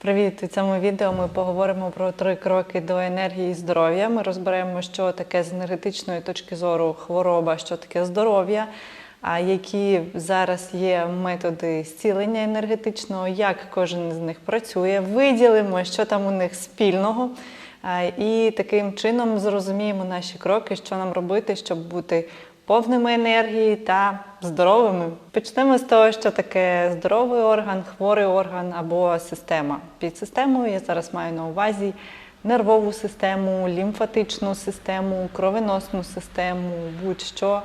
Привіт! У цьому відео ми поговоримо про три кроки до енергії і здоров'я. Ми розберемо, що таке з енергетичної точки зору хвороба, що таке здоров'я, а які зараз є методи зцілення енергетичного, як кожен з них працює. Виділимо, що там у них спільного. І таким чином зрозуміємо наші кроки, що нам робити, щоб бути повними енергії та здоровими. Почнемо з того, що таке здоровий орган, хворий орган або система. Під системою я зараз маю на увазі нервову систему, лімфатичну систему, кровоносну систему, будь-що.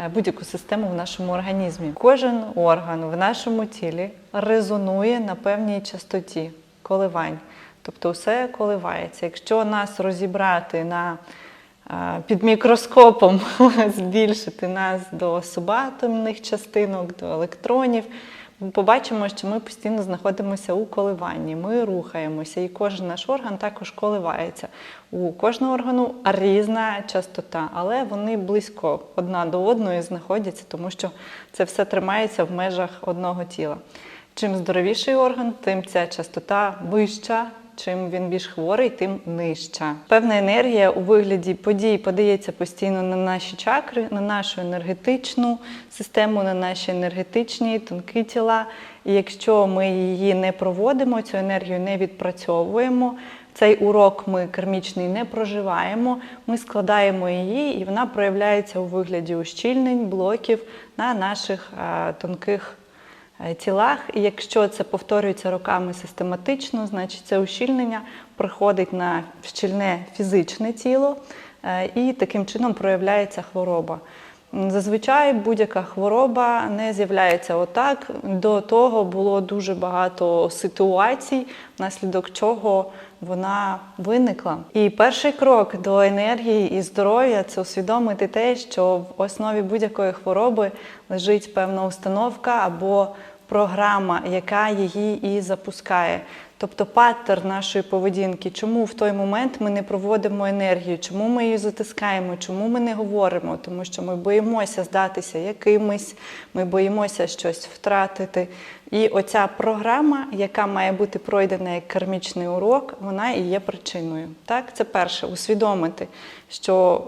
е, Будь-яку систему в нашому організмі. Кожен орган в нашому тілі резонує на певній частоті коливань. Тобто все коливається. Якщо нас розібрати на під мікроскопом збільшити нас до субатомних частинок, до електронів. Ми побачимо, що ми постійно знаходимося у коливанні, ми рухаємося, і кожен наш орган також коливається. У кожного органу різна частота, але вони близько одна до одної знаходяться, тому що це все тримається в межах одного тіла. Чим здоровіший орган, тим ця частота вища. Чим він більш хворий, тим нижча. Певна енергія у вигляді подій подається постійно на наші чакри, на нашу енергетичну систему, на наші енергетичні тонкі тіла. І якщо ми її не проводимо, цю енергію не відпрацьовуємо, цей урок ми кармічний не проживаємо, ми складаємо її, і вона проявляється у вигляді ущільнень, блоків на наших а, тонких е, тілах. І якщо це повторюється роками систематично, значить це ущільнення приходить на щільне фізичне тіло е, і таким чином проявляється хвороба. Зазвичай будь-яка хвороба не з'являється отак. До того було дуже багато ситуацій, внаслідок чого вона виникла. І перший крок до енергії і здоров'я це усвідомити те, що в основі будь-якої хвороби лежить певна установка або програма, яка її і запускає. Тобто паттер нашої поведінки, чому в той момент ми не проводимо енергію, чому ми її затискаємо, чому ми не говоримо, тому що ми боїмося здатися якимось, ми боїмося щось втратити. І оця програма, яка має бути пройдена як кармічний урок, вона і є причиною. Так, це перше усвідомити, що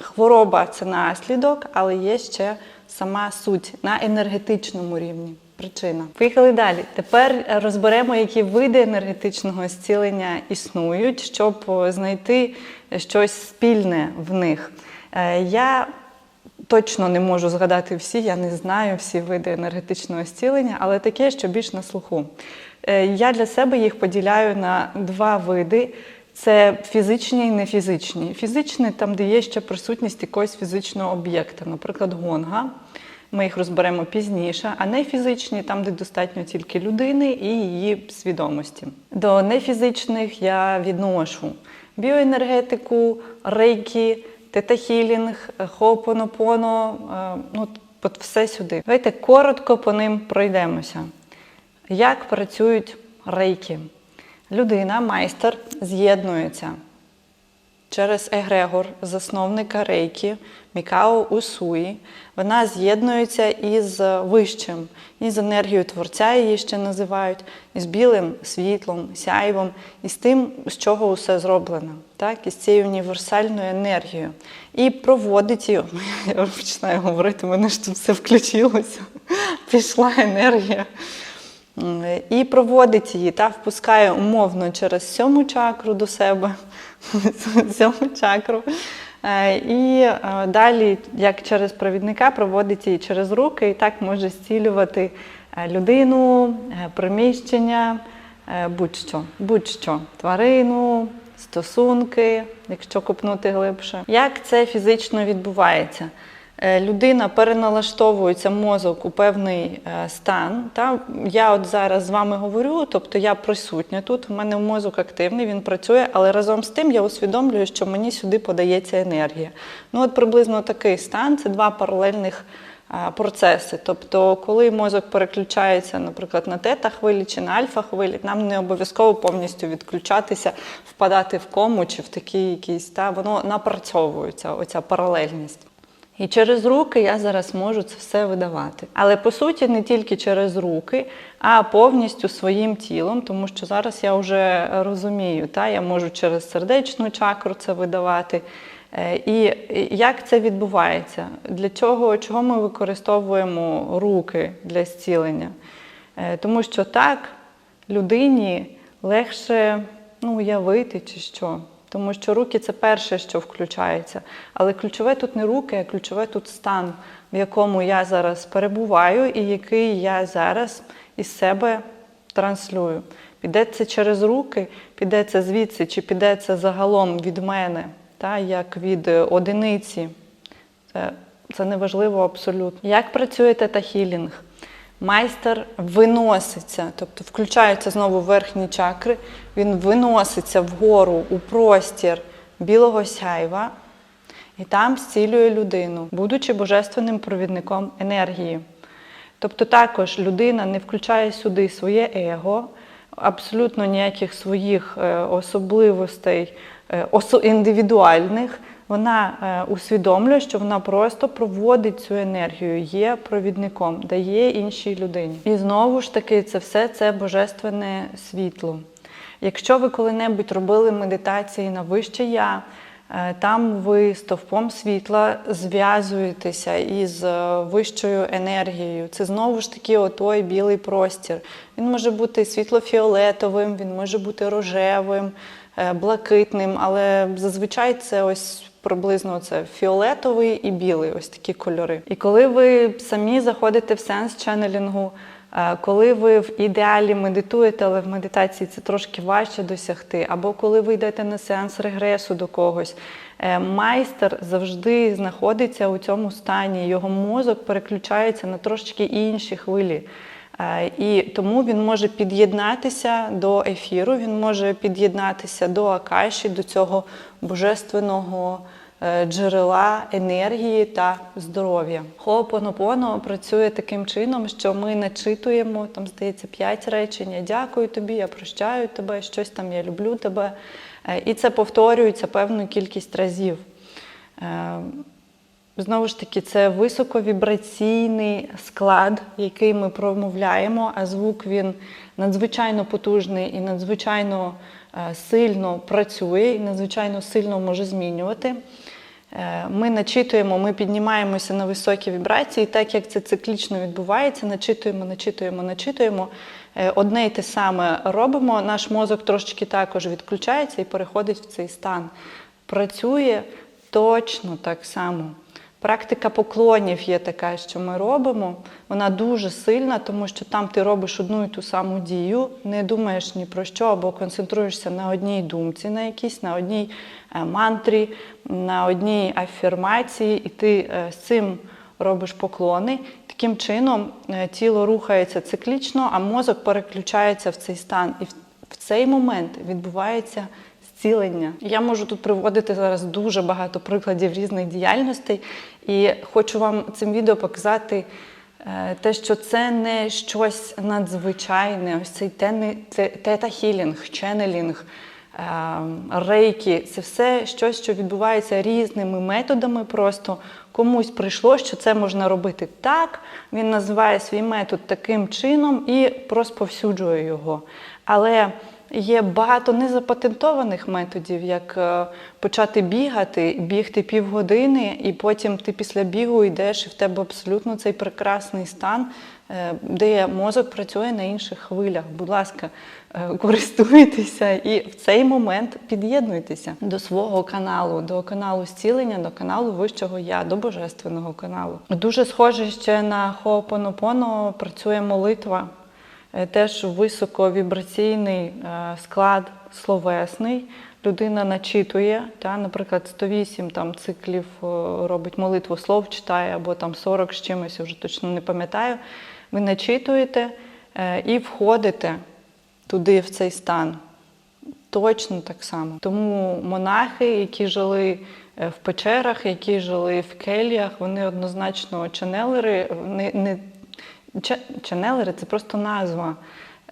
хвороба це наслідок, але є ще сама суть на енергетичному рівні. Причина. Поїхали далі. Тепер розберемо, які види енергетичного зцілення існують, щоб знайти щось спільне в них. Е, Я точно не можу згадати всі, я не знаю всі види енергетичного зцілення, але таке, що більш на слуху. Е, Я для себе їх поділяю на два види. Це фізичні і нефізичні. Фізичні там, де є ще присутність якогось фізичного об'єкта, наприклад, гонга. Ми їх розберемо пізніше, а нефізичні там, де достатньо тільки людини і її свідомості. До нефізичних я відношу біоенергетику, рейки, тета-хілінг, хоопонопоно, е, ну, от все сюди. Давайте коротко по ним пройдемося. Як працюють рейки? Людина, майстер, з'єднується через егрегор засновника рейки Мікао Усуї. Вона з'єднується із вищим, із енергією творця її ще називають, із білим світлом, сяйвом, і з тим, з чого усе зроблено, так, із цією універсальною енергією. І проводить її. Я починаю говорити, мене ж тут все включилося. Пішла енергія. І проводить її та впускає умовно через сьому чакру до себе, сьому чакру. Е, І е, далі, як через провідника, проводить її через руки, і так може зцілювати е, людину, приміщення, будь-що, будь-що, тварину, стосунки, якщо копнути глибше. Як це фізично відбувається? Е, Людина переналаштовується мозок у певний е, стан. Та я от зараз з вами говорю, тобто я присутня тут. У мене мозок активний, він працює, але разом з тим я усвідомлюю, що мені сюди подається енергія. Ну от приблизно такий стан це два паралельних е, процеси. Тобто, коли мозок переключається, наприклад, на тета-хвилі чи на альфа-хвилі, нам не обов'язково повністю відключатися, впадати в кому чи в такий якийсь, та воно напрацьовується, оця паралельність. І через руки я зараз можу це все видавати. Але по суті не тільки через руки, а повністю своїм тілом, тому що зараз я вже розумію, та, я можу через сердечну чакру це видавати. Е, І як це відбувається? Для чого, чого ми використовуємо руки для зцілення? Е, Тому що так людині легше ну, уявити чи що. Тому що руки це перше, що включається. Але ключове тут не руки, а ключове тут стан, в якому я зараз перебуваю і який я зараз із себе транслюю. Піде це через руки, піде це звідси, чи піде це загалом від мене, та, як від одиниці. Це, це неважливо абсолютно. Як працює тета-хілінг? Майстер виноситься, тобто включаються знову верхні чакри, він виноситься вгору у простір білого сяйва і там зцілює людину, будучи божественним провідником енергії. Тобто також людина не включає сюди своє его, абсолютно ніяких своїх е, особливостей е, індивідуальних. Вона е, усвідомлює, що вона просто проводить цю енергію, є провідником, дає іншій людині. І знову ж таки, це все це божественне світло. Якщо ви коли-небудь робили медитації на вище я, е, там ви стовпом світла зв'язуєтеся із е, вищою енергією. Це знову ж таки отой білий простір. Він може бути світло-фіолетовим, він може бути рожевим, блакитним, але зазвичай це ось приблизно це фіолетовий і білий, ось такі кольори. І коли ви самі заходите в сенс ченнелінгу, е, коли ви в ідеалі медитуєте, але в медитації це трошки важче досягти, або коли ви йдете на сеанс регресу до когось, е, майстер завжди знаходиться у цьому стані, його мозок переключається на трошки інші хвилі. Е, І тому він може під'єднатися до ефіру, він може під'єднатися до акаші, до цього божественного е, джерела енергії та здоров'я. Хоопонопоно працює таким чином, що ми начитуємо там, здається, п'ять речень. Я дякую тобі, я прощаю тебе, щось там я люблю тебе. Е, І це повторюється певну кількість разів. Знову ж таки, це високовібраційний склад, який ми промовляємо, а звук він надзвичайно потужний і надзвичайно е, сильно працює, і надзвичайно сильно може змінювати. Е, Ми начитуємо, ми піднімаємося на високі вібрації, так як це циклічно відбувається, начитуємо, начитуємо, начитуємо. Е, Одне й те саме робимо, наш мозок трошечки також відключається і переходить в цей стан. Працює точно так само. Практика поклонів є така, що ми робимо. Вона дуже сильна, тому що там ти робиш одну і ту саму дію, не думаєш ні про що, або концентруєшся на одній думці, на якійсь, на одній е, мантрі, на одній афірмації, і ти е, з цим робиш поклони. Таким чином е, тіло рухається циклічно, а мозок переключається в цей стан. І в- цей момент відбувається. Я можу тут приводити зараз дуже багато прикладів різних діяльностей, і хочу вам цим відео показати е, те, що це не щось надзвичайне, ось цей тета-хілінг, ченнелінг, е, рейки. Це все щось, що відбувається різними методами. Просто комусь прийшло, що це можна робити так. Він називає свій метод таким чином і розповсюджує його. Але Є багато незапатентованих методів, як е, почати бігати, бігти півгодини, і потім ти після бігу йдеш, і в тебе абсолютно цей прекрасний стан, е, де мозок працює на інших хвилях. Будь ласка, е, користуйтеся і в цей момент під'єднуйтеся до свого каналу, до каналу зцілення, до каналу вищого я, до божественного каналу. Дуже схоже ще на Хоопонопоно працює молитва. Е, Теж високовібраційний е, склад словесний. Людина начитує, та, наприклад, 108 там, циклів е, робить молитву слов, читає, або там 40 з чимось, я вже точно не пам'ятаю. Ви начитуєте і входите туди, в цей стан. Точно так само. Тому монахи, які жили в печерах, які жили в кельях, вони однозначно ченелери, не, не Ченелери це просто назва.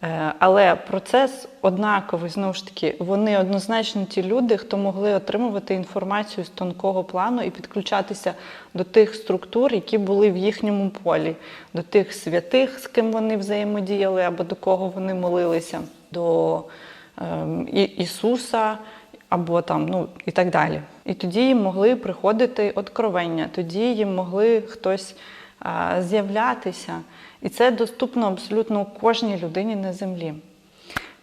Е, Але процес однаковий, знову ж таки, вони однозначно ті люди, хто могли отримувати інформацію з тонкого плану і підключатися до тих структур, які були в їхньому полі, до тих святих, з ким вони взаємодіяли, або до кого вони молилися, до ем, Ісуса, або там, ну і так далі. І тоді їм могли приходити откровення, тоді їм могли хтось а, з'являтися. І це доступно абсолютно кожній людині на землі.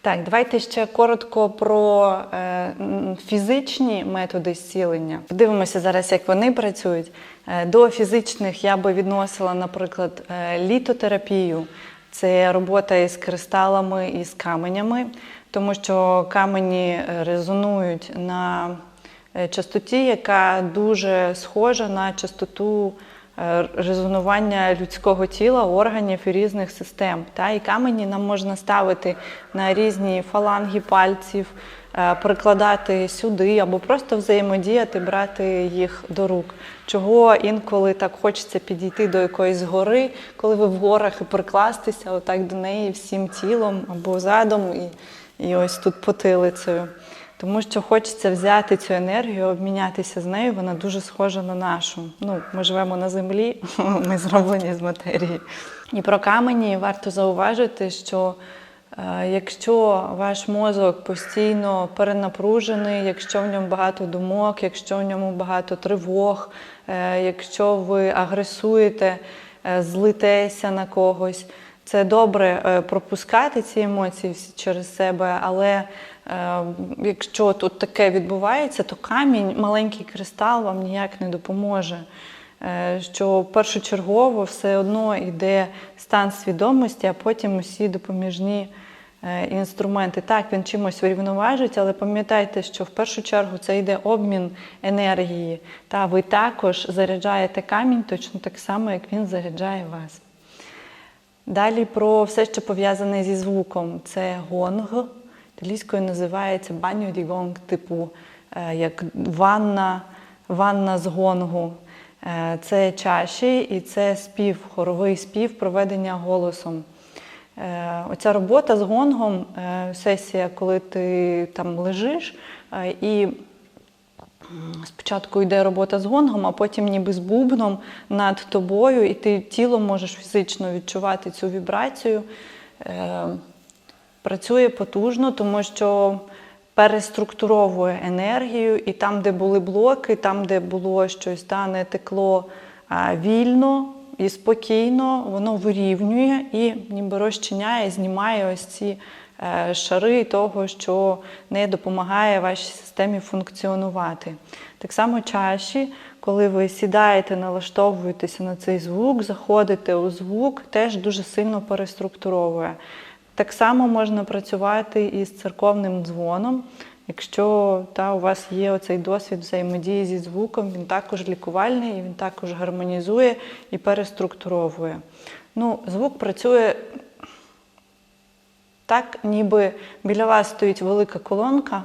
Так, давайте ще коротко про е, фізичні методи зцілення. Подивимося зараз, як вони працюють. Е, до фізичних я би відносила, наприклад, е, літотерапію. Це робота із кристалами і з каменями, тому що камені е, резонують на е, частоті, яка дуже схожа на частоту резонування людського тіла, органів і різних систем. Та? І камені нам можна ставити на різні фаланги пальців, е, прикладати сюди або просто взаємодіяти, брати їх до рук. Чого інколи так хочеться підійти до якоїсь гори, коли ви в горах і прикластися отак до неї всім тілом або задом, і, і ось тут потилицею. Тому що хочеться взяти цю енергію, обмінятися з нею, вона дуже схожа на нашу. Ну, ми живемо на землі, ми зроблені з матерії. І про камені варто зауважити, що е, якщо ваш мозок постійно перенапружений, якщо в ньому багато думок, якщо в ньому багато тривог, е, якщо ви агресуєте, е, злитеся на когось, це добре е, пропускати ці емоції через себе, але е, якщо тут таке відбувається, то камінь, маленький кристал вам ніяк не допоможе. Е, Що першочергово все одно йде стан свідомості, а потім усі допоміжні інструменти. Так, він чимось врівноважить, але пам'ятайте, що в першу чергу це йде обмін енергії. Та ви також заряджаєте камінь точно так само, як він заряджає вас. Далі про все, що пов'язане зі звуком. Це гонг. Італійською називається баню ді гонг, типу е, як ванна, ванна з гонгу. Е, Це чаші і це спів, хоровий спів, проведення голосом. Е, Оця робота з гонгом, сесія, коли ти там лежиш і Спочатку йде робота з гонгом, а потім ніби з бубном над тобою, і ти тілом можеш фізично відчувати цю вібрацію. Е, Працює потужно, тому що переструктуровує енергію, і там, де були блоки, там, де було щось та, не текло а, вільно і спокійно, воно вирівнює і ніби розчиняє, знімає ось ці шари того, що не допомагає вашій системі функціонувати. Так само чаші, коли ви сідаєте, налаштовуєтеся на цей звук, заходите у звук, теж дуже сильно переструктуровує. Так само можна працювати і з церковним дзвоном. Якщо та, у вас є оцей досвід взаємодії зі звуком, він також лікувальний, він також гармонізує і переструктуровує. Ну, звук працює так, ніби біля вас стоїть велика колонка,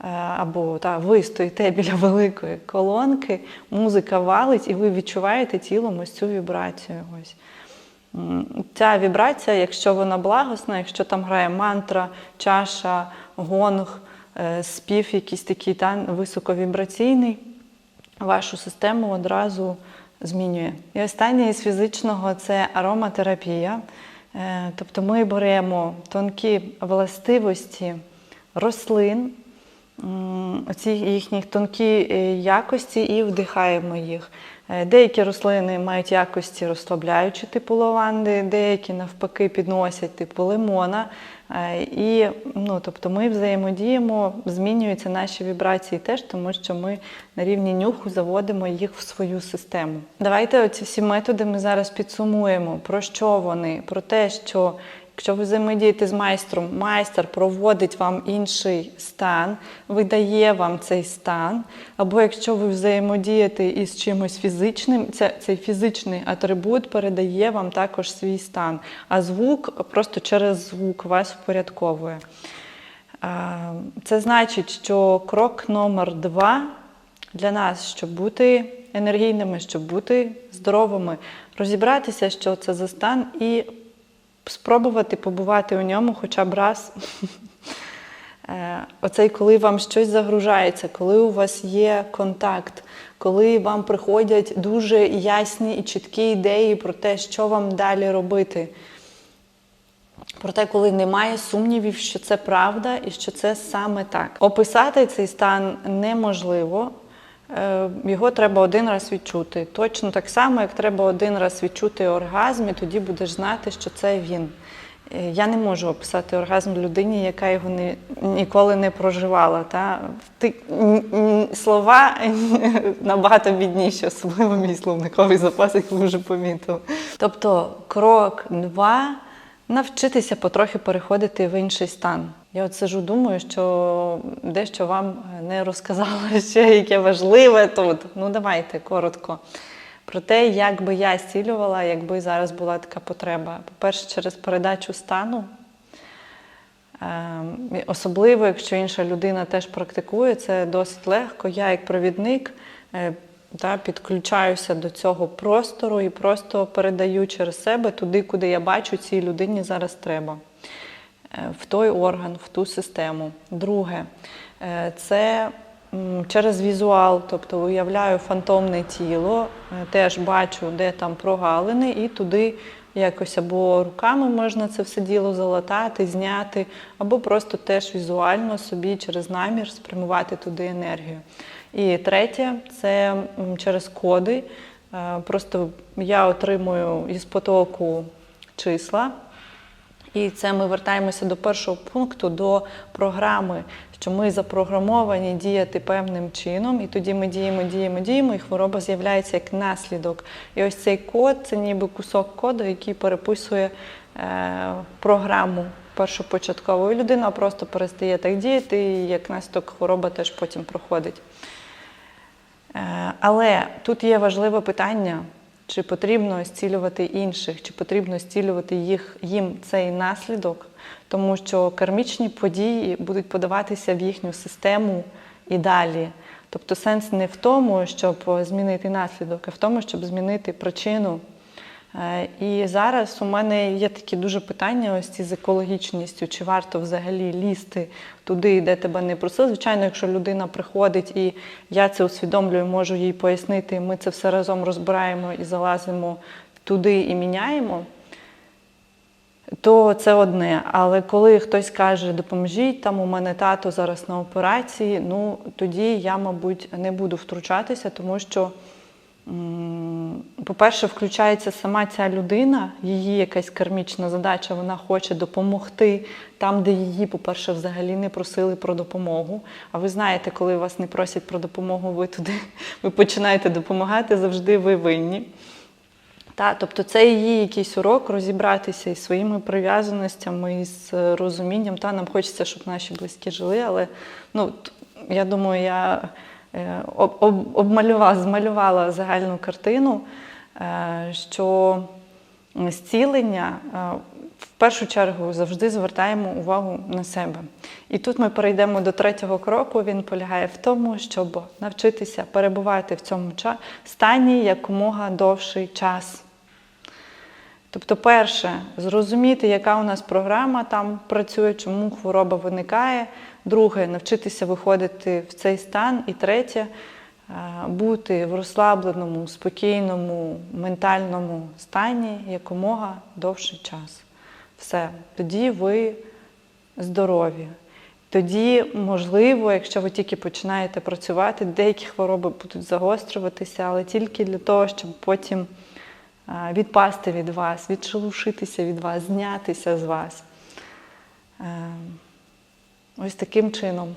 е, або та, ви стоїте біля великої колонки, музика валить, і ви відчуваєте тілом ось цю вібрацію. Ось. Ця вібрація, якщо вона благосна, якщо там грає мантра, чаша, гонг, е, спів якийсь такий та, високовібраційний, вашу систему одразу змінює. І останнє із фізичного це ароматерапія. Е, Тобто ми беремо тонкі властивості рослин, ці їхні тонкі е, якості і вдихаємо їх. Е, Деякі рослини мають якості розслабляючі, типу лаванди, деякі навпаки підносять типу лимона. Е, І ну, тобто ми взаємодіємо, змінюються наші вібрації теж, тому що ми на рівні нюху заводимо їх в свою систему. Давайте оці всі методи ми зараз підсумуємо. Про що вони? Про те, що Якщо ви взаємодієте з майстром, майстер проводить вам інший стан, видає вам цей стан. Або якщо ви взаємодієте із чимось фізичним, це, цей фізичний атрибут передає вам також свій стан. А звук просто через звук вас впорядковує. Це значить, що крок номер два для нас, щоб бути енергійними, щоб бути здоровими, розібратися, що це за стан, і спробувати побувати у ньому хоча б раз. Е, Оцей, коли вам щось загружається, коли у вас є контакт, коли вам приходять дуже ясні і чіткі ідеї про те, що вам далі робити. Проте, коли немає сумнівів, що це правда і що це саме так. Описати цей стан неможливо. Е, Його треба один раз відчути. Точно так само, як треба один раз відчути оргазм, і тоді будеш знати, що це він. Е, Я не можу описати оргазм людині, яка його не, ніколи не проживала. Та? Ти, слова набагато бідніші, особливо мій словниковий запас, як ви вже помітили. Тобто, крок два навчитися потрохи переходити в інший стан. Я от сижу, думаю, що дещо вам не розказала ще, яке важливе тут. Ну, давайте коротко. Про те, як би я зцілювала, якби зараз була така потреба. По-перше, через передачу стану. Ем, Особливо, якщо інша людина теж практикує, це досить легко. Я, як провідник, е, та, підключаюся до цього простору і просто передаю через себе туди, куди я бачу, цій людині зараз треба. Е, В той орган, в ту систему. Друге, е, це через візуал, тобто уявляю фантомне тіло, е, теж бачу, де там прогалини, і туди якось або руками можна це все діло залатати, зняти, або просто теж візуально собі через намір спрямувати туди енергію. І третє це через коди. Е, Просто я отримую із потоку числа. І це ми вертаємося до першого пункту, до програми, що ми запрограмовані діяти певним чином, і тоді ми діємо, діємо, діємо, і хвороба з'являється як наслідок. І ось цей код це ніби кусок коду, який переписує е, програму першопочаткової людини, а просто перестає так діяти, і як наслідок хвороба теж потім проходить. Е, Але тут є важливе питання, чи потрібно зцілювати інших, чи потрібно зцілювати їх, їм цей наслідок, тому що кармічні події будуть подаватися в їхню систему і далі. Тобто сенс не в тому, щоб змінити наслідок, а в тому, щоб змінити причину. Е, І зараз у мене є такі дуже питання ось ці з екологічністю, чи варто взагалі лізти туди, де тебе не просили. Звичайно, якщо людина приходить і я це усвідомлюю, можу їй пояснити, ми це все разом розбираємо і залазимо туди і міняємо, то це одне. Але коли хтось каже, допоможіть, там у мене тато зараз на операції, ну тоді я, мабуть, не буду втручатися, тому що. По-перше, включається сама ця людина, її якась кармічна задача, вона хоче допомогти там, де її, по-перше, взагалі не просили про допомогу. А ви знаєте, коли вас не просять про допомогу, ви туди ви починаєте допомагати, завжди ви винні. Та, тобто це її якийсь урок розібратися із своїми прив'язаностями, із е, розумінням. Та нам хочеться, щоб наші близькі жили, але ну, я думаю, я обмалювала, змалювала загальну картину, е, що зцілення е, в першу чергу завжди звертаємо увагу на себе. І тут ми перейдемо до третього кроку. Він полягає в тому, щоб навчитися перебувати в цьому стані якомога довший час. Тобто, перше, зрозуміти, яка у нас програма там працює, чому хвороба виникає. Друге, навчитися виходити в цей стан. І третє, е, бути в розслабленому, спокійному, ментальному стані якомога довший час. Все, тоді ви здорові. Тоді, можливо, якщо ви тільки починаєте працювати, деякі хвороби будуть загострюватися, але тільки для того, щоб потім відпасти від вас, відшелушитися від вас, знятися з вас. Ось таким чином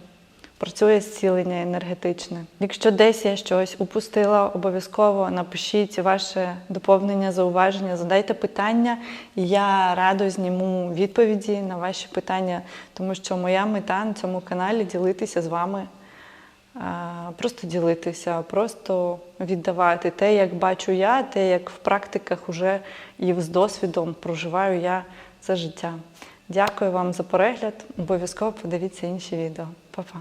працює зцілення енергетичне. Якщо десь я щось упустила, обов'язково напишіть ваше доповнення, зауваження, задайте питання, і я радо зніму відповіді на ваші питання, тому що моя мета на цьому каналі ділитися з вами. Просто ділитися, просто віддавати те, як бачу я, те, як в практиках уже і з досвідом проживаю я це життя. Дякую вам за перегляд. Обов'язково подивіться інші відео. Па-па.